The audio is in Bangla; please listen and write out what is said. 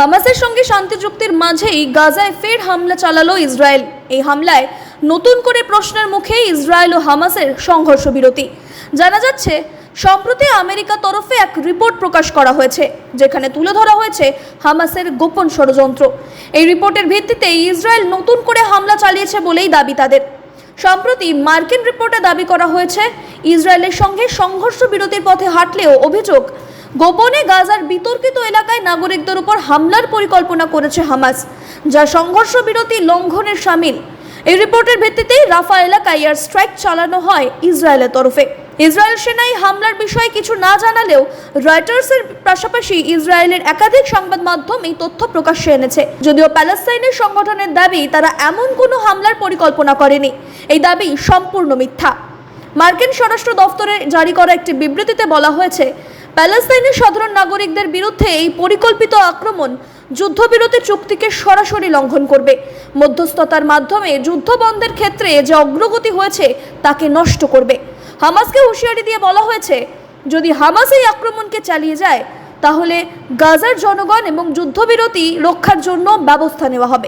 হামাসের সঙ্গে শান্তি চুক্তির মাঝেই গাজায় ফের হামলা চালালো ইসরায়েল। এই হামলায় নতুন করে প্রশ্নের মুখে ইসরায়েল ও হামাসের সংঘর্ষ বিরতি। জানা যাচ্ছে, সম্প্রতি আমেরিকা তরফে এক রিপোর্ট প্রকাশ করা হয়েছে, যেখানে তুলে ধরা হয়েছে হামাসের গোপন ষড়যন্ত্র। এই রিপোর্টের ভিত্তিতে ইসরায়েল নতুন করে হামলা চালিয়েছে বলেই দাবি তাদের। সম্প্রতি মার্কিন রিপোর্টে দাবি করা হয়েছে, ইসরায়েলের সঙ্গে সংঘর্ষ বিরতির পথে হাঁটলেও অভিযোগ গোপনে গাজার বিতর্কিত এলাকায় নাগরিকদের উপর হামলার পরিকল্পনা করেছে হামাস, যা সংঘর্ষ বিরতি লঙ্ঘনের সামিল। এই রিপোর্টের ভিত্তিতেই রাফা এলাকায় এয়ার স্ট্রাইক চালানো হয় ইসরায়েলের তরফে। ইসরায়েল সেনাই হামলার বিষয়ে কিছু না জানালেও রয়টার্সের পাশাপাশি ইসরায়েলের একাধিক সংবাদ মাধ্যম এই তথ্য প্রকাশ্যে এনেছে। যদিও প্যালেস্তাইনের সংগঠনের দাবি, তারা এমন কোনো হামলার পরিকল্পনা করেনি। এই দাবি সম্পূর্ণ মিথ্যা। মার্কিন স্বরাষ্ট্র দফতরে জারি করা একটি বিবৃতিতে বলা হয়েছে প্যালেস্তাইনের সাধারণ নাগরিকদের বিরুদ্ধে এই পরিকল্পিত আক্রমণ যুদ্ধবিরতি চুক্তিকে সরাসরি লঙ্ঘন করবে। মধ্যস্থতার মাধ্যমে যুদ্ধ বন্ধের ক্ষেত্রে যে অগ্রগতি হয়েছে, তাকে নষ্ট করবে। হামাসকে হুঁশিয়ারি দিয়ে বলা হয়েছে, যদি হামাস এই আক্রমণকে চালিয়ে যায়, তাহলে গাজার জনগণ এবং যুদ্ধবিরতি রক্ষার জন্য ব্যবস্থা নেওয়া হবে।